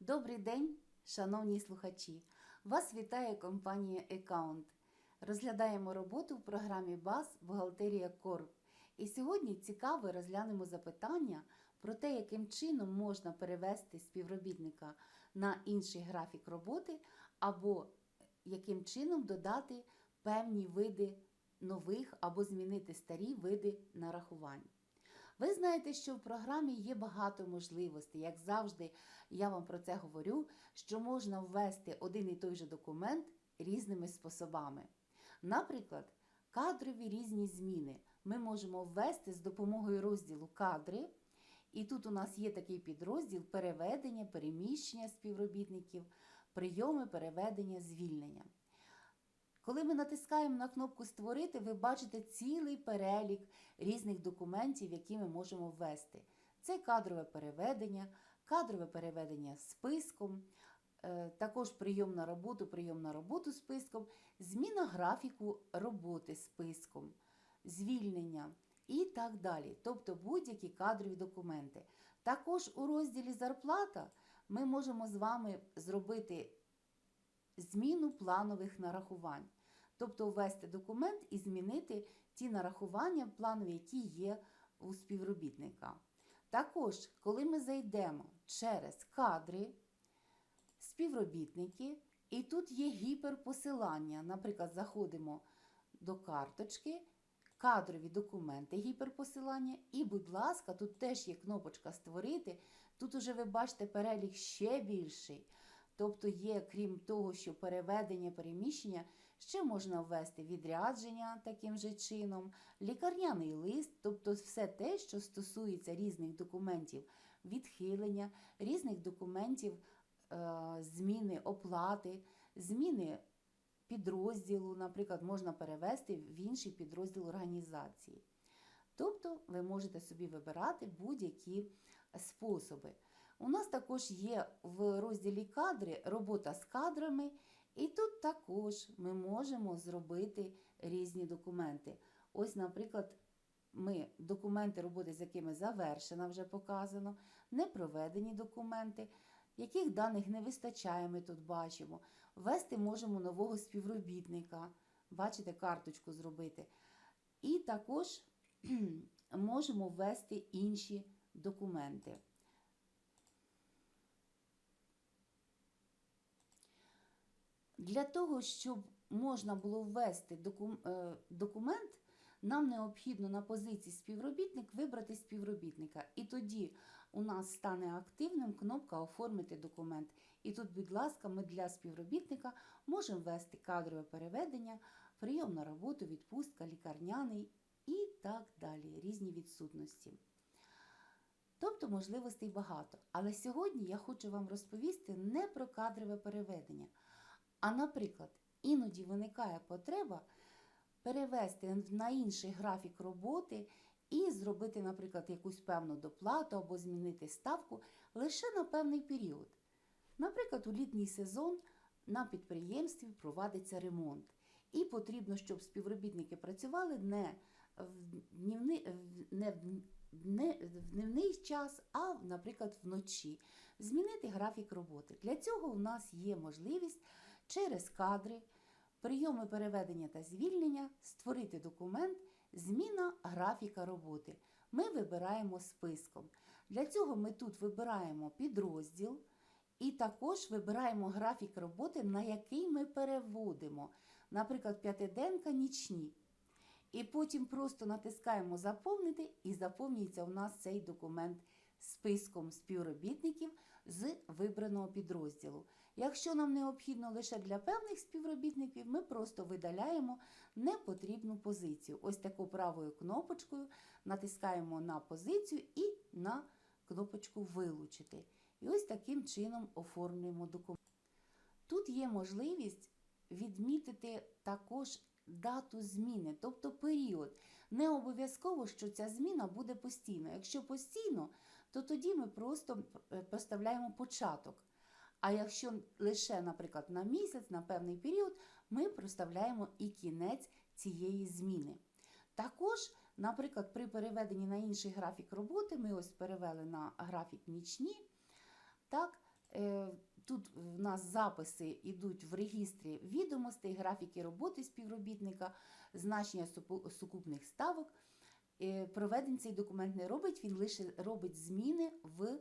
Добрий день, шановні слухачі! Вас вітає компанія Account. Розглядаємо роботу в програмі БАЗ Бухгалтерія Корп. І сьогодні цікаво розглянемо запитання про те, яким чином можна перевести співробітника на інший графік роботи, або яким чином додати певні види нових або змінити старі види нарахувань. Ви знаєте, що в програмі є багато можливостей. Як завжди, я вам про це говорю, що можна ввести один і той же документ різними способами. Наприклад, кадрові різні зміни ми можемо ввести з допомогою розділу кадри. І тут у нас є такий підрозділ переведення, переміщення співробітників, прийоми переведення, звільнення. Коли ми натискаємо на кнопку Створити, ви бачите цілий перелік різних документів, які ми можемо ввести. Це кадрове переведення, кадрове переведення списком, е, також прийом на роботу, прийом на роботу списком, зміна графіку роботи списком, звільнення і так далі. Тобто будь-які кадрові документи. Також у розділі Зарплата ми можемо з вами зробити зміну планових нарахувань. Тобто ввести документ і змінити ті нарахування планові, які є у співробітника. Також, коли ми зайдемо через кадри, співробітники, і тут є гіперпосилання. Наприклад, заходимо до карточки, кадрові документи, гіперпосилання, і, будь ласка, тут теж є кнопочка Створити. Тут уже ви бачите перелік ще більший. Тобто є, крім того, що переведення, переміщення, ще можна ввести відрядження таким же чином, лікарняний лист, тобто все те, що стосується різних документів відхилення, різних документів е, зміни оплати, зміни підрозділу, наприклад, можна перевести в інший підрозділ організації. Тобто ви можете собі вибирати будь-які способи. У нас також є в розділі кадри робота з кадрами, і тут також ми можемо зробити різні документи. Ось, наприклад, ми документи роботи, з якими завершена, вже показано, непроведені документи, яких даних не вистачає, ми тут бачимо. Ввести можемо нового співробітника, бачите, карточку зробити. І також можемо ввести інші документи. Для того, щоб можна було ввести е, документ, нам необхідно на позиції співробітник вибрати співробітника. І тоді у нас стане активним кнопка Оформити документ. І тут, будь ласка, ми для співробітника можемо ввести кадрове переведення, прийом на роботу, відпустка, лікарняний і так далі, різні відсутності. Тобто можливостей багато. Але сьогодні я хочу вам розповісти не про кадрове переведення. А, наприклад, іноді виникає потреба перевести на інший графік роботи і зробити, наприклад, якусь певну доплату або змінити ставку лише на певний період. Наприклад, у літній сезон на підприємстві проводиться ремонт. І потрібно, щоб співробітники працювали не в днівний, не в не в дневний час, а, наприклад, вночі. Змінити графік роботи. Для цього у нас є можливість через кадри, прийоми переведення та звільнення створити документ Зміна графіка роботи. Ми вибираємо списком. Для цього ми тут вибираємо підрозділ і також вибираємо графік роботи, на який ми переводимо. Наприклад, п'ятиденка нічні. І потім просто натискаємо Заповнити, і заповнюється у нас цей документ списком співробітників з вибраного підрозділу. Якщо нам необхідно лише для певних співробітників, ми просто видаляємо непотрібну позицію. Ось таку правою кнопочкою натискаємо на позицію і на кнопочку Вилучити. І ось таким чином оформлюємо документ. Тут є можливість відмітити також дату зміни, тобто період. Не обов'язково, що ця зміна буде постійно. Якщо постійно, то тоді ми просто е, поставляємо початок. А якщо лише, наприклад, на місяць, на певний період, ми проставляємо і кінець цієї зміни. Також, наприклад, при переведенні на інший графік роботи, ми ось перевели на графік нічні, так, Е, Тут в нас записи йдуть в регістрі відомостей, графіки роботи співробітника, значення сукупних ставок. Е, Проведень цей документ не робить, він лише робить зміни в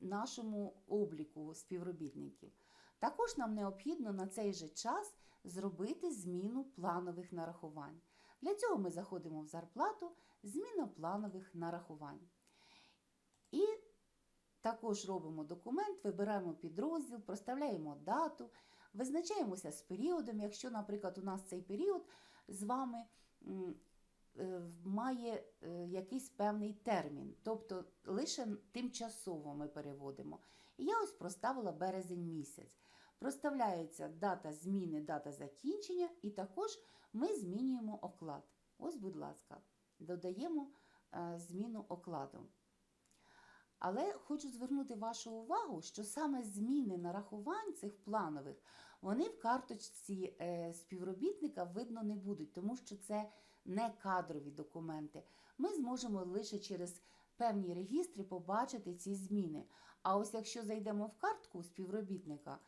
нашому обліку співробітників. Також нам необхідно на цей же час зробити зміну планових нарахувань. Для цього ми заходимо в зарплату, зміна планових нарахувань. І також робимо документ, вибираємо підрозділ, проставляємо дату, визначаємося з періодом. Якщо, наприклад, у нас цей період з вами має е, якийсь певний термін, тобто лише тимчасово ми переводимо. І я ось проставила березень місяць. Проставляється дата зміни, дата закінчення, і також ми змінюємо оклад. Ось, будь ласка, додаємо е, зміну окладу. Але хочу звернути вашу увагу, що саме зміни нарахувань цих планових, вони в карточці е, співробітника видно не будуть, тому що це не кадрові документи. Ми зможемо лише через певні регістри побачити ці зміни. А ось якщо зайдемо в картку співробітника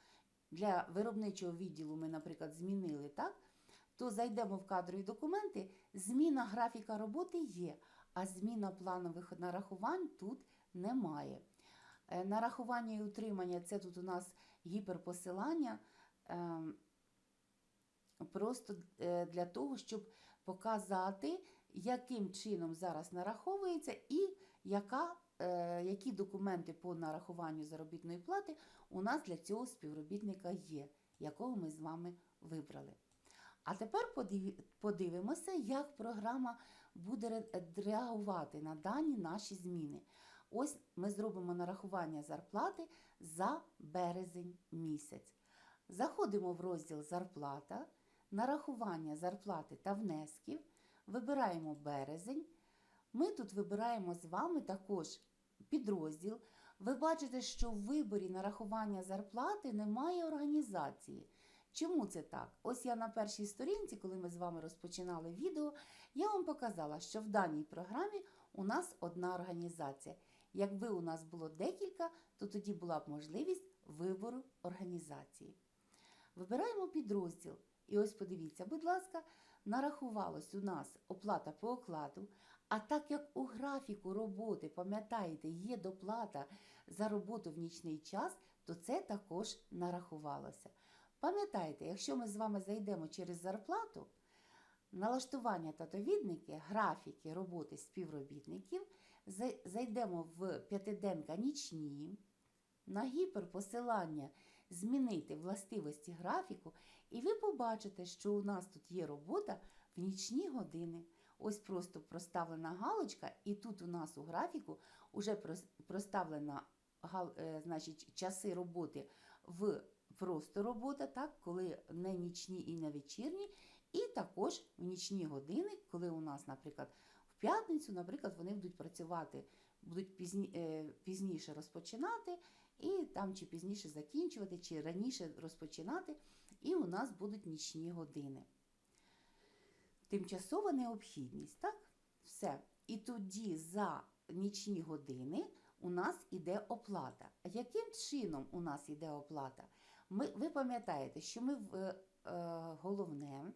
для виробничого відділу, ми, наприклад, змінили, так? то зайдемо в кадрові документи, зміна графіка роботи є, а зміна планових нарахувань тут немає. Е, Нарахування і утримання це тут у нас гіперпосилання. ем, Просто е, для того, щоб показати, яким чином зараз нараховується і яка, е, які документи по нарахуванню заробітної плати у нас для цього співробітника є, якого ми з вами вибрали. А тепер подивимося, як програма буде реагувати на дані наші зміни. Ось ми зробимо нарахування зарплати за березень місяць. Заходимо в розділ Зарплата, нарахування зарплати та внесків, вибираємо березень. Ми тут вибираємо з вами також підрозділ. Ви бачите, що в виборі нарахування зарплати немає організації. Чому це так? Ось я на першій сторінці, коли ми з вами розпочинали відео, я вам показала, що в даній програмі у нас одна організація. Якби у нас було декілька, то тоді була б можливість вибору організації. Вибираємо підрозділ. І ось подивіться, будь ласка, нарахувалось у нас оплата по окладу. А так як у графіку роботи, пам'ятаєте, є доплата за роботу в нічний час, то це також нарахувалося. Пам'ятаєте, якщо ми з вами зайдемо через зарплату, налаштування та довідники, графіки роботи співробітників, зайдемо в п'ятиденка нічні, на гіперпосилання змінити властивості графіку, і ви побачите, що у нас тут є робота в нічні години. Ось просто проставлена галочка, і тут у нас у графіку вже прос- проставлена е, значить, часи роботи в просто робота, так, коли не нічні і не вечірні, і також в нічні години, коли у нас, наприклад, п'ятницю, наприклад, вони будуть працювати, будуть пізні, е, пізніше розпочинати, і там чи пізніше закінчувати, чи раніше розпочинати, і у нас будуть нічні години. Тимчасова необхідність, так? Все. І тоді за нічні години у нас іде оплата. А яким чином у нас іде оплата? Ми, ви пам'ятаєте, що ми в е, е, головне.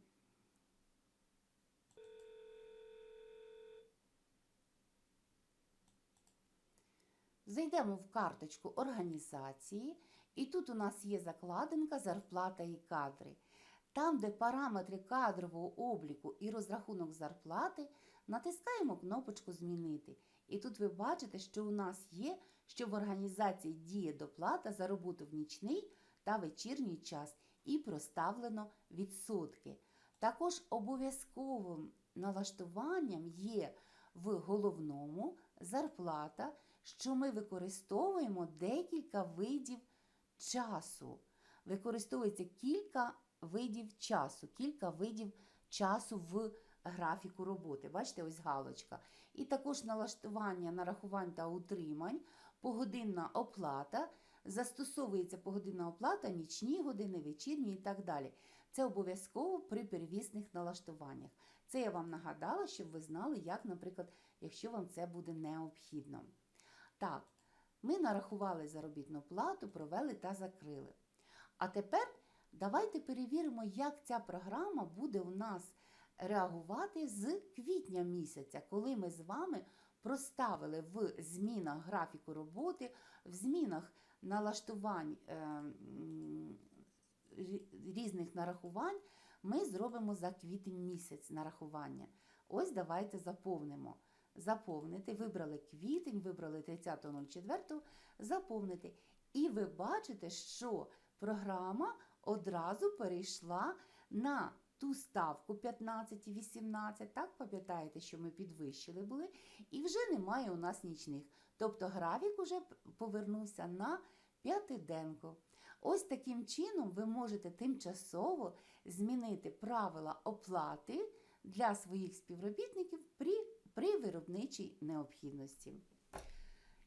Зайдемо в карточку організації, і тут у нас є закладинка зарплата і кадри. Там, де параметри кадрового обліку і розрахунок зарплати, натискаємо кнопочку Змінити. І тут ви бачите, що у нас є, що в організації діє доплата за роботу в нічний та вечірній час і проставлено відсотки. Також обов'язковим налаштуванням є в головному зарплата, що ми використовуємо декілька видів часу. Використовується кілька видів часу, кілька видів часу в графіку роботи. Бачите, ось галочка. І також налаштування нарахувань та утримань, погодинна оплата, застосовується погодинна оплата, нічні години, вечірні і так далі. Це обов'язково при первісних налаштуваннях. Це я вам нагадала, щоб ви знали, як, наприклад, якщо вам це буде необхідно. Так, Ми нарахували заробітну плату, провели та закрили. А тепер давайте перевіримо, як ця програма буде у нас реагувати з квітня місяця, коли ми з вами проставили в змінах графіку роботи, в змінах налаштувань е, різних нарахувань, ми зробимо за квітень місяць нарахування. Ось давайте заповнимо. Заповнити, вибрали квітень, вибрали 30.04, заповнити. І ви бачите, що програма одразу перейшла на ту ставку 15 і 18. Так, пам'ятаєте, що ми підвищили були, і вже немає у нас нічних. Тобто графік уже повернувся на п'ятиденку. Ось таким чином ви можете тимчасово змінити правила оплати для своїх співробітників при, при виробничій необхідності.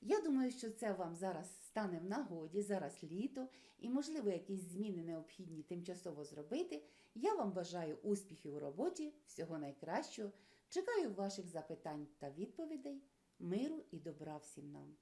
Я думаю, що це вам зараз стане в нагоді, зараз літо, і, можливо, якісь зміни необхідні тимчасово зробити. Я вам бажаю успіхів у роботі, всього найкращого. Чекаю ваших запитань та відповідей, миру і добра всім нам.